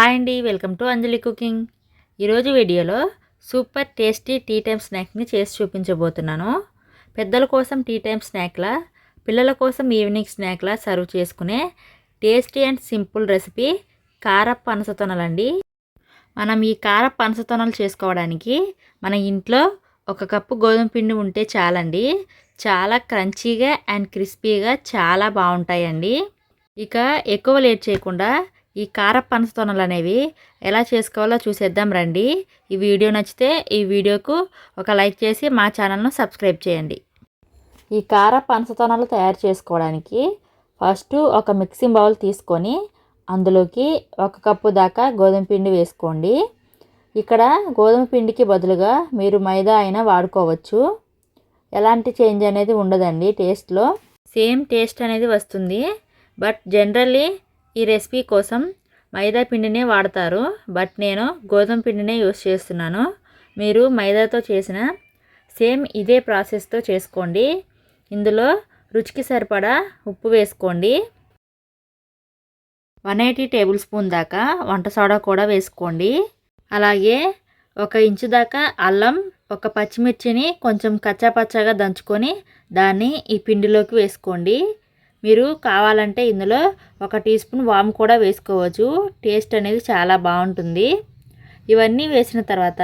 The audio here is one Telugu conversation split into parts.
హాయ్ అండి వెల్కమ్ టు అంజలి కుకింగ్. ఈరోజు వీడియోలో సూపర్ టేస్టీ టీ టైమ్ స్నాక్ని చేసి చూపించబోతున్నాను. పెద్దల కోసం టీ టైమ్ స్నాక్లా పిల్లల కోసం ఈవినింగ్ స్నాక్లా సర్వ్ చేసుకునే టేస్టీ అండ్ సింపుల్ రెసిపీ కార పనసతొనలండి మనం ఈ కార పనసతొనలు చేసుకోవడానికి మన ఇంట్లో ఒక కప్పు గోధుమ పిండి ఉంటే చాలండి. చాలా క్రంచీగా అండ్ క్రిస్పీగా చాలా బాగుంటాయండి. ఇక ఎక్కువ లేట్ చేయకుండా ఈ కార పనసతొనలు అనేవి ఎలా చేసుకోవాలో చూసేద్దాం రండి. ఈ వీడియో నచ్చితే ఈ వీడియోకు ఒక లైక్ చేసి మా ఛానల్ను సబ్స్క్రైబ్ చేయండి. ఈ కార పనసతొనలు తయారు చేసుకోవడానికి ఫస్ట్ ఒక మిక్సింగ్ బౌల్ తీసుకొని అందులోకి ఒక కప్పు దాకా గోధుమ పిండి వేసుకోండి. ఇక్కడ గోధుమ పిండికి బదులుగా మీరు మైదా అయినా వాడుకోవచ్చు. ఎలాంటి చేంజ్ అనేది ఉండదండి టేస్ట్లో. సేమ్ టేస్ట్ అనేది వస్తుంది. బట్ జనరల్లీ ఈ రెసిపీ కోసం మైదా పిండినే వాడతారు బట్ నేను గోధుమ పిండినే యూస్ చేస్తున్నాను. మీరు మైదాతో చేసిన సేమ్ ఇదే ప్రాసెస్తో చేసుకోండి. ఇందులో రుచికి సరిపడా ఉప్పు వేసుకోండి. వన్ ఎయిటీ టేబుల్ స్పూన్ దాకా వంట సోడా కూడా వేసుకోండి. అలాగే ఒక ఇంచు దాకా అల్లం ఒక పచ్చిమిర్చిని కొంచెం కచ్చాపచ్చాగా దంచుకొని దాన్ని ఈ పిండిలోకి వేసుకోండి. మీరు కావాలంటే ఇందులో ఒక టీ స్పూన్ వాము కూడా వేసుకోవచ్చు. టేస్ట్ అనేది చాలా బాగుంటుంది. ఇవన్నీ వేసిన తర్వాత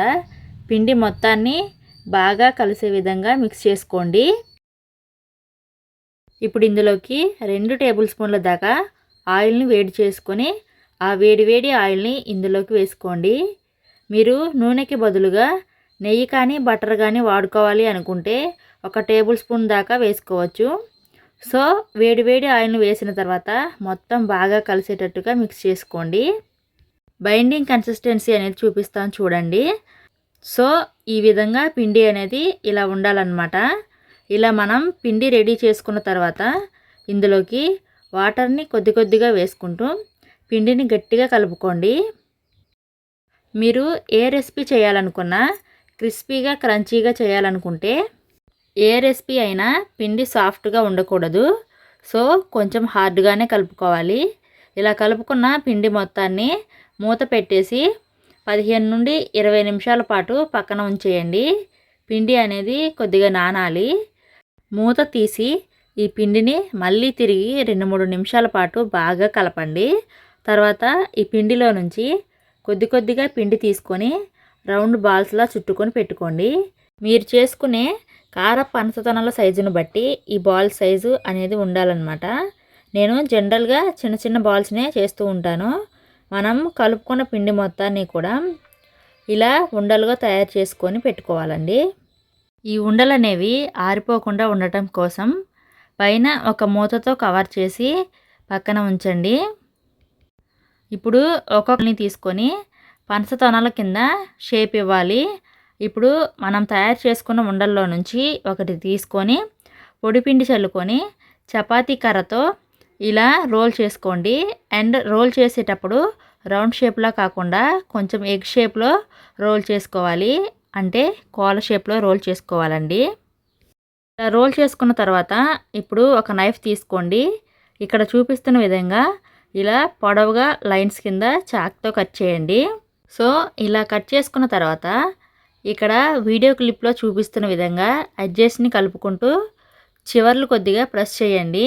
పిండి మొత్తాన్ని బాగా కలిసే విధంగా మిక్స్ చేసుకోండి. ఇప్పుడు ఇందులోకి రెండు టేబుల్ స్పూన్ల దాకా ఆయిల్ని వేడి చేసుకొని ఆ వేడి వేడి ఆయిల్ని ఇందులోకి వేసుకోండి. మీరు నూనెకి బదులుగా నెయ్యి కానీ బటర్ కానీ వాడుకోవాలి అనుకుంటే ఒక టేబుల్ స్పూన్ దాకా వేసుకోవచ్చు. సో వేడివేడి ఆయిల్ని వేసిన తర్వాత మొత్తం బాగా కలిసేటట్టుగా మిక్స్ చేసుకోండి. బైండింగ్ కన్సిస్టెన్సీ అనేది చూపిస్తాను చూడండి. సో ఈ విధంగా పిండి అనేది ఇలా ఉండాలన్నమాట. ఇలా మనం పిండి రెడీ చేసుకున్న తర్వాత ఇందులోకి వాటర్ని కొద్ది కొద్దిగా వేసుకుంటూ పిండిని గట్టిగా కలుపుకోండి. మీరు ఏ రెసిపీ చేయాలనుకున్నా క్రిస్పీగా క్రంచీగా చేయాలనుకుంటే ఏ రెసిపీ అయినా పిండి సాఫ్ట్గా ఉండకూడదు. సో కొంచెం హార్డ్గానే కలుపుకోవాలి. ఇలా కలుపుకున్న పిండి మొత్తాన్ని మూత పెట్టేసి పదిహేను నుండి ఇరవై నిమిషాల పాటు పక్కన ఉంచేయండి. పిండి అనేది కొద్దిగా నానాలి. మూత తీసి ఈ పిండిని మళ్ళీ తిరిగి రెండు మూడు నిమిషాల పాటు బాగా కలపండి. తర్వాత ఈ పిండిలో నుంచి కొద్ది కొద్దిగా పిండి తీసుకొని రౌండ్ బాల్స్లా చుట్టుకొని పెట్టుకోండి. మీరు చేసుకునే కార పనసతనాల సైజును బట్టి ఈ బాల్ సైజు అనేది ఉండాలన్నమాట. నేను జనరల్గా చిన్న చిన్న బాల్స్నే చేస్తూ ఉంటాను. మనం కలుపుకున్న పిండి మొత్తాన్ని కూడా ఇలా ఉండలుగా తయారు చేసుకొని పెట్టుకోవాలండి. ఈ ఉండలు అనేవి ఆరిపోకుండా ఉండటం కోసం పైన ఒక మూతతో కవర్ చేసి పక్కన ఉంచండి. ఇప్పుడు ఒక్కొక్కరిని తీసుకొని పనసతనాల కింద షేప్ ఇవ్వాలి. ఇప్పుడు మనం తయారు చేసుకున్న ఉండల్లో నుంచి ఒకటి తీసుకొని పొడిపిండి చల్లుకొని చపాతీ కర్రతో ఇలా రోల్ చేసుకోండి. అండ్ రోల్ చేసేటప్పుడు రౌండ్ షేప్లో కాకుండా కొంచెం ఎగ్ షేప్లో రోల్ చేసుకోవాలి. అంటే కోల షేప్లో రోల్ చేసుకోవాలండి. ఇలా రోల్ చేసుకున్న తర్వాత ఇప్పుడు ఒక నైఫ్ తీసుకోండి. ఇక్కడ చూపిస్తున్న విధంగా ఇలా పొడవుగా లైన్స్ కింద చాక్తో కట్ చేయండి. సో ఇలా కట్ చేసుకున్న తర్వాత ఇక్కడ వీడియో క్లిప్లో చూపిస్తున్న విధంగా అడ్జస్ట్ని కలుపుకుంటూ చివర్లు కొద్దిగా ప్రెస్ చేయండి.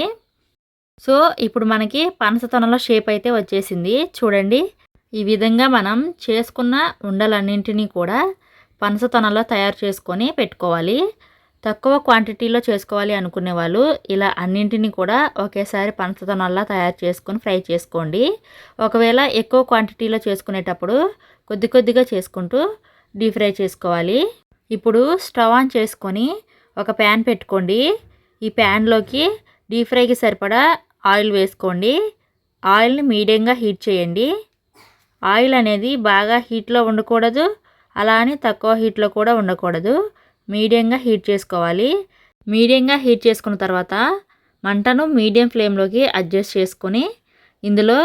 సో ఇప్పుడు మనకి పనసతొనలో షేప్ అయితే వచ్చేసింది. చూడండి ఈ విధంగా మనం చేసుకున్న ఉండలన్నింటినీ కూడా పనసతొనలో తయారు చేసుకొని పెట్టుకోవాలి. తక్కువ క్వాంటిటీలో చేసుకోవాలి అనుకునే వాళ్ళు ఇలా అన్నింటినీ కూడా ఒకేసారి పనసతొనల్లా తయారు చేసుకొని ఫ్రై చేసుకోండి. ఒకవేళ ఎక్కువ క్వాంటిటీలో చేసుకునేటప్పుడు కొద్ది కొద్దిగా చేసుకుంటూ డీప్ ఫ్రై చేసుకోవాలి. ఇప్పుడు స్టవ్ ఆన్ చేసుకొని ఒక ప్యాన్ పెట్టుకోండి. ఈ ప్యాన్లోకి డీప్ ఫ్రైకి సరిపడా ఆయిల్ వేసుకోండి. ఆయిల్ని మీడియంగా హీట్ చేయండి. ఆయిల్ అనేది బాగా హీట్లో ఉండకూడదు అలా అని తక్కువ హీట్లో కూడా ఉండకూడదు. మీడియంగా హీట్ చేసుకోవాలి. మీడియంగా హీట్ చేసుకున్న తర్వాత మంటను మీడియం ఫ్లేమ్లోకి అడ్జస్ట్ చేసుకొని ఇందులో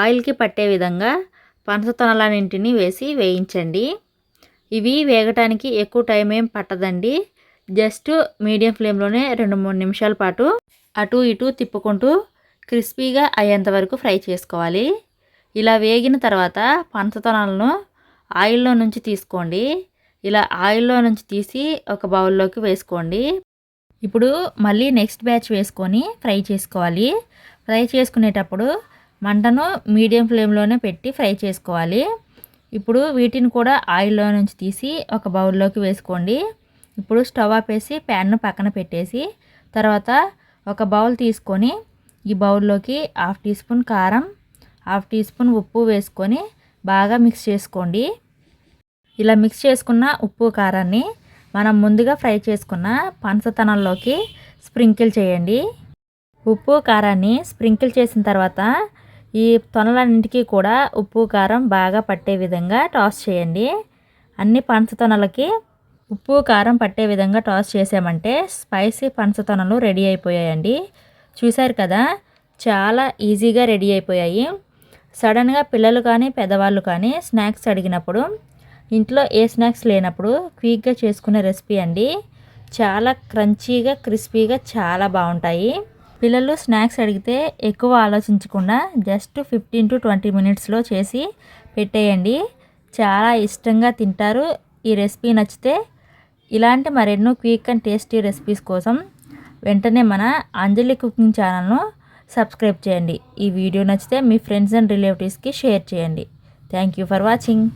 ఆయిల్కి పట్టే విధంగా పనసతొనలన్నింటినీ వేసి వేయించండి. ఇవి వేగటానికి ఎక్కువ టైం ఏం పట్టదండి. జస్ట్ మీడియం ఫ్లేమ్లోనే రెండు మూడు నిమిషాల పాటు అటు ఇటు తిప్పుకుంటూ క్రిస్పీగా అయ్యేంత వరకు ఫ్రై చేసుకోవాలి. ఇలా వేగిన తర్వాత పంచతనాలను ఆయిల్లో నుంచి తీసుకోండి. ఇలా ఆయిల్లో నుంచి తీసి ఒక బౌల్లోకి వేసుకోండి. ఇప్పుడు మళ్ళీ నెక్స్ట్ బ్యాచ్ వేసుకొని ఫ్రై చేసుకోవాలి. ఫ్రై చేసుకునేటప్పుడు మంటను మీడియం ఫ్లేమ్లోనే పెట్టి ఫ్రై చేసుకోవాలి. ఇప్పుడు వీటిని కూడా ఆయిల్లో నుంచి తీసి ఒక బౌల్లోకి వేసుకోండి. ఇప్పుడు స్టవ్ ఆపేసి ప్యాన్ను పక్కన పెట్టేసి తర్వాత ఒక బౌల్ తీసుకొని ఈ బౌల్లోకి హాఫ్ టీ స్పూన్ కారం హాఫ్ టీ స్పూన్ ఉప్పు వేసుకొని బాగా మిక్స్ చేసుకోండి. ఇలా మిక్స్ చేసుకున్న ఉప్పు కారాన్ని మనం ముందుగా ఫ్రై చేసుకున్న పంచతనంలోకి స్ప్రింకిల్ చేయండి. ఉప్పు కారాన్ని స్ప్రింకిల్ చేసిన తర్వాత ఈ తొనలన్నింటికి కూడా ఉప్పు కారం బాగా పట్టే విధంగా టాస్ చేయండి. అన్ని పంచతొనలకి ఉప్పు కారం పట్టే విధంగా టాస్ చేసామంటే స్పైసీ పంచతొనలు రెడీ అయిపోయాయండి. చూశారు కదా చాలా ఈజీగా రెడీ అయిపోయాయి. సడన్గా పిల్లలు కానీ పెద్దవాళ్ళు కానీ స్నాక్స్ అడిగినప్పుడు ఇంట్లో ఏ స్నాక్స్ లేనప్పుడు క్విక్గా చేసుకునే రెసిపీ అండి. చాలా క్రంచీగా క్రిస్పీగా చాలా బాగుంటాయి. పిల్లలు స్నాక్స్ అడిగితే ఎక్కువ ఆలోచించకుండా జస్ట్ ఫిఫ్టీన్ టు ట్వంటీ మినిట్స్లో చేసి పెట్టేయండి. చాలా ఇష్టంగా తింటారు. ఈ రెసిపీ నచ్చితే ఇలాంటి మరెన్నో క్విక్ అండ్ టేస్టీ రెసిపీస్ కోసం వెంటనే మన అంజలి కుకింగ్ ఛానల్ను సబ్స్క్రైబ్ చేయండి. ఈ వీడియో నచ్చితే మీ ఫ్రెండ్స్ అండ్ రిలేటివ్స్కి షేర్ చేయండి. Thank you for watching.